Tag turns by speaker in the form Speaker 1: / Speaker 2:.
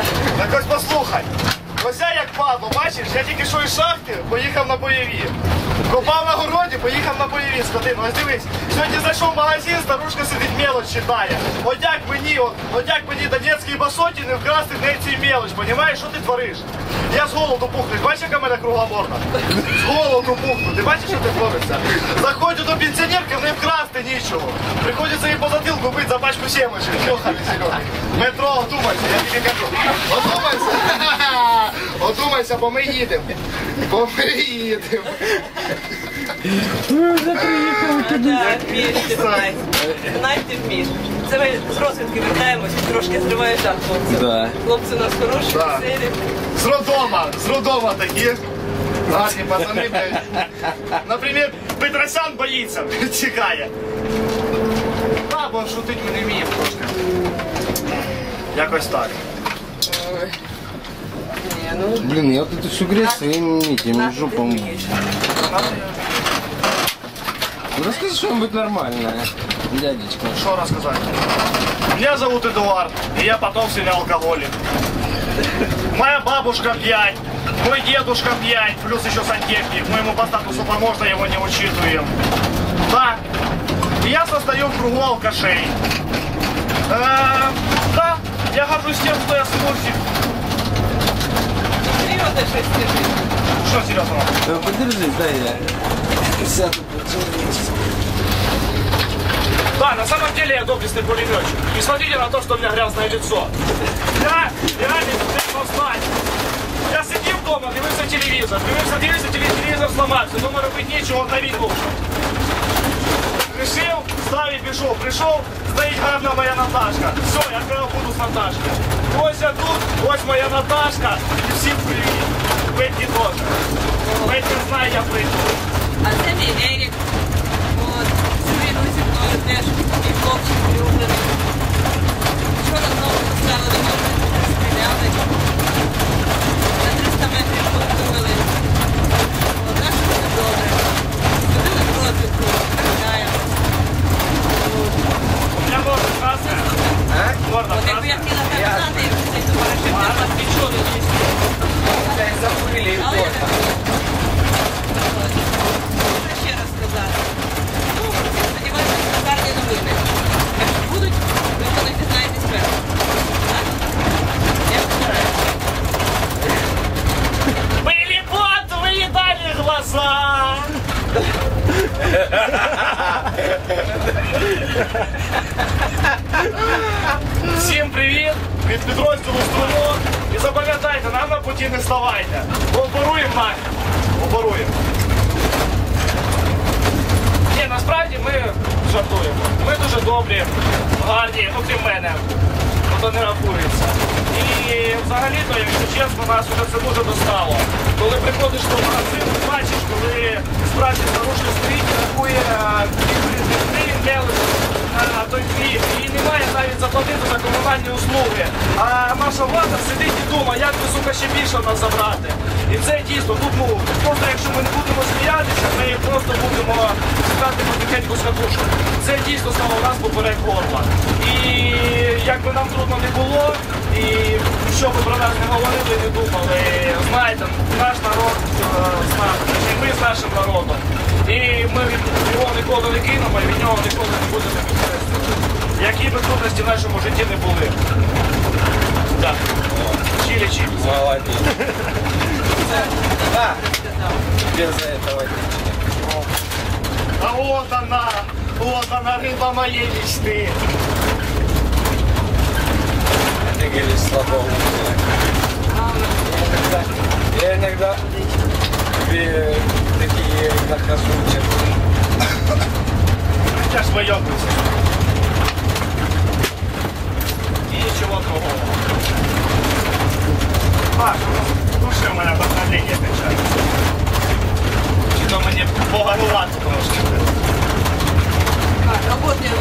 Speaker 1: поняв. Так ось послухай. Ось я як падло, бачиш, я тільки що із шахти поїхав на бойові. Копав на городі, поїхав на бойові скотину. Ось дивись, сьогодні зайшов в магазин, старушка сидить мелоч читає. От як мені, от, от як мені донецький басоті не вкрасти в неї цей мелоч, понімаєш, що ти твориш? Я з голоду пухну, бачиш, яка мене кругла морда? З голоду пухну, ти бачиш, що ти твориться? Заходжу до пенсіонерки, в неї вкрасти нічого. Приходиться їй по затилку бити за пачку сімочок. Метро, одумайся, я тобі кажу. Одумайся. Одумайся, бо ми їдемо.
Speaker 2: Бо ми
Speaker 3: їдемо. Так,
Speaker 4: вмієш ти знай. Знай ти вмієш. Це ми з розвідки вертаємось, трішки зриває жах хлопців. Да. Хлопці у нас хороші, Да. веселі.
Speaker 1: З родома, з родома такі. Гарні пацани, блядь. Наприклад, Петросян боїться, тікає. А, бо шутить ми не вміємо трошки. Якось так.
Speaker 4: Ні, ну, Блин,
Speaker 3: я вот это все грязь своими этими наш ти жопом. вмієш. Ну, Расскажи что-нибудь нормальное, дядечка.
Speaker 1: Что рассказать? Меня зовут Эдуард, и я потомственный алкоголик. Моя бабушка пьянь, мой дедушка пьянь, плюс еще сантехник. Мы ему по статусу помощно его не учитываем. Да, и я состою в кругу алкашей. Э, да, Что серьезно?
Speaker 3: Да подержи, дай я сяду по-человечески.
Speaker 1: Да, на самом деле я доблестный пулеметчик. Не смотрите на то, что у меня грязное лицо. Я реально не знать. Я сидів вдома, дивився телевізор, дивився, дивився, теле- телевізор сломався, дома робити нічого, на війну. Решив, став і пішов. Прийшов, стоїть гарна моя Наташка. Все, я сказав, буду з Наташкою. Ось я тут, ось моя Наташка. І всім привіт. Петті теж. Петті знає, я прийду.
Speaker 4: А це мій Ерік. От. Це він зі мною теж. І хлопчик улюблений. Вчора знову поставили до мене, стріляли. На 300 метрів повторили. От наше все добре. Ходили в розвідку, стріляємо.
Speaker 1: У мене можна красне. Можна От якби я красне.
Speaker 4: хотіла так знати, як це товариші, я вас нічого не дійсно.
Speaker 3: Але я так
Speaker 4: Що ще раз сказати? Ну, сподіваюся, що гарні новини. Якщо будуть, ви мене дізнаєтесь першим. Так? Я постараюся.
Speaker 1: Были пот, выедали глаза. Всім привіт від підрозділу Струмок. І запам'ятайте, нам на путі не ставайте. Оборуємо нахід. Оборуємо. Ні, насправді ми жартуємо. Ми дуже добрі, гарні, окрім мене. Ну, то не рахується. І взагалі-то, якщо чесно, нас вже це дуже достало. Коли приходиш до магазину, бачиш, коли справді старушка стоїть, рахує комунальні услуги. А наша влада сидить і думає, як би, сука, ще більше нас забрати. І це дійсно, тут, ну, просто якщо ми не будемо сміятися, ми просто будемо скати потихеньку з катушок. Це дійсно стало нас поперек горла. І як би нам трудно не було, і що би про нас не говорили, не думали, знаєте, наш народ е, з нами, і ми з нашим народом. І ми ніколи не кинемо і від нього ніколи не будемо відкреслювати. Які б трудності в нашому житті не були. Так. Чилі чилі.
Speaker 3: Молодец.
Speaker 4: Да.
Speaker 3: Без этого
Speaker 1: А вот она, вот она, рыба моей мечты.
Speaker 3: Ты говоришь слабо Я иногда, я иногда тебе такие нахожу
Speaker 1: своем пути. И ничего другого. Паша, душа моя поздравление печатается. Чего мне по горлу ласку нужно.
Speaker 4: Так, работаем.